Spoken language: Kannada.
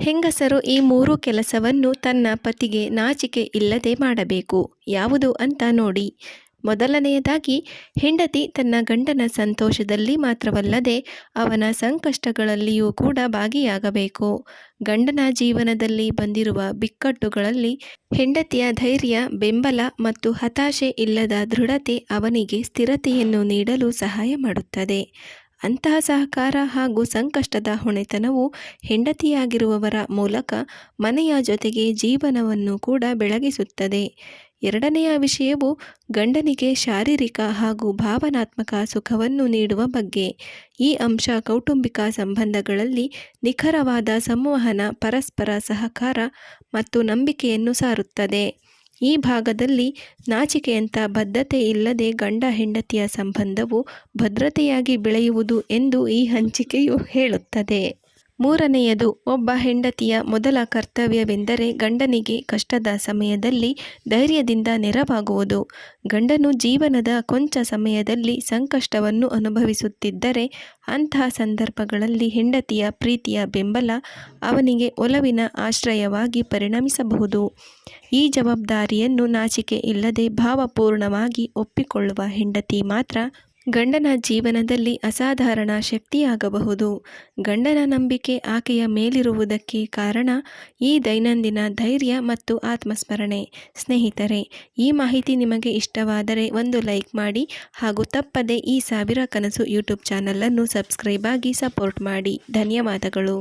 ಹೆಂಗಸರು ಈ ಮೂರು ಕೆಲಸವನ್ನು ತನ್ನ ಪತಿಗೆ ನಾಚಿಕೆ ಇಲ್ಲದೆ ಮಾಡಬೇಕು. ಯಾವುದು ಅಂತ ನೋಡಿ. ಮೊದಲನೆಯದಾಗಿ, ಹೆಂಡತಿ ತನ್ನ ಗಂಡನ ಸಂತೋಷದಲ್ಲಿ ಮಾತ್ರವಲ್ಲದೆ ಅವನ ಸಂಕಷ್ಟಗಳಲ್ಲಿಯೂ ಕೂಡ ಭಾಗಿಯಾಗಬೇಕು. ಗಂಡನ ಜೀವನದಲ್ಲಿ ಬಂದಿರುವ ಬಿಕ್ಕಟ್ಟುಗಳಲ್ಲಿ ಹೆಂಡತಿಯ ಧೈರ್ಯ, ಬೆಂಬಲ ಮತ್ತು ಹತಾಶೆ ಇಲ್ಲದ ದೃಢತೆ ಅವನಿಗೆ ಸ್ಥಿರತೆಯನ್ನು ನೀಡಲು ಸಹಾಯ ಮಾಡುತ್ತದೆ. ಅಂತಹ ಸಹಕಾರ ಹಾಗೂ ಸಂಕಷ್ಟದ ಹೊಣೆತನವು ಹೆಂಡತಿಯಾಗಿರುವವರ ಮೂಲಕ ಮನೆಯ ಜೊತೆಗೆ ಜೀವನವನ್ನು ಕೂಡ ಬೆಳಗಿಸುತ್ತದೆ. ಎರಡನೆಯ ವಿಷಯವು ಗಂಡನಿಗೆ ಶಾರೀರಿಕ ಹಾಗೂ ಭಾವನಾತ್ಮಕ ಸುಖವನ್ನು ನೀಡುವ ಬಗ್ಗೆ. ಈ ಅಂಶ ಕೌಟುಂಬಿಕ ಸಂಬಂಧಗಳಲ್ಲಿ ನಿಖರವಾದ ಸಂವಹನ, ಪರಸ್ಪರ ಸಹಕಾರ ಮತ್ತು ನಂಬಿಕೆಯನ್ನು ಸಾರುತ್ತದೆ. ಈ ಭಾಗದಲ್ಲಿ ನಾಚಿಕೆಯಂಥ ಬದ್ಧತೆ ಇಲ್ಲದೆ ಗಂಡ ಹೆಂಡತಿಯ ಸಂಬಂಧವು ಭದ್ರತೆಯಾಗಿ ಬೆಳೆಯುವುದು ಎಂದು ಈ ಹಂಚಿಕೆಯು ಹೇಳುತ್ತದೆ. ಮೂರನೆಯದು, ಒಬ್ಬ ಹೆಂಡತಿಯ ಮೊದಲ ಕರ್ತವ್ಯವೆಂದರೆ ಗಂಡನಿಗೆ ಕಷ್ಟದ ಸಮಯದಲ್ಲಿ ಧೈರ್ಯದಿಂದ ನೆರವಾಗುವುದು. ಗಂಡನು ಜೀವನದ ಕೊಂಚ ಸಮಯದಲ್ಲಿ ಸಂಕಷ್ಟವನ್ನು ಅನುಭವಿಸುತ್ತಿದ್ದರೆ ಅಂತಹ ಸಂದರ್ಭಗಳಲ್ಲಿ ಹೆಂಡತಿಯ ಪ್ರೀತಿಯ ಬೆಂಬಲ ಅವನಿಗೆ ಒಲವಿನ ಆಶ್ರಯವಾಗಿ ಪರಿಣಮಿಸಬಹುದು. ಈ ಜವಾಬ್ದಾರಿಯನ್ನು ನಾಚಿಕೆ ಇಲ್ಲದೆ ಭಾವಪೂರ್ಣವಾಗಿ ಒಪ್ಪಿಕೊಳ್ಳುವ ಹೆಂಡತಿ ಮಾತ್ರ ಗಂಡನ ಜೀವನದಲ್ಲಿ ಅಸಾಧಾರಣ ಶಕ್ತಿಯಾಗಬಹುದು. ಗಂಡನ ನಂಬಿಕೆ ಆಕೆಯ ಮೇಲಿರುವುದಕ್ಕೆ ಕಾರಣ ಈ ದೈನಂದಿನ ಧೈರ್ಯ ಮತ್ತು ಆತ್ಮಸ್ಮರಣೆ. ಸ್ನೇಹಿತರೆ, ಈ ಮಾಹಿತಿ ನಿಮಗೆ ಇಷ್ಟವಾದರೆ ಒಂದು ಲೈಕ್ ಮಾಡಿ ಹಾಗೂ ತಪ್ಪದೆ ಈ ಸಾವಿರ ಕನಸು ಯೂಟ್ಯೂಬ್ ಚಾನಲನ್ನು ಸಬ್ಸ್ಕ್ರೈಬ್ ಆಗಿ ಸಪೋರ್ಟ್ ಮಾಡಿ. ಧನ್ಯವಾದಗಳು.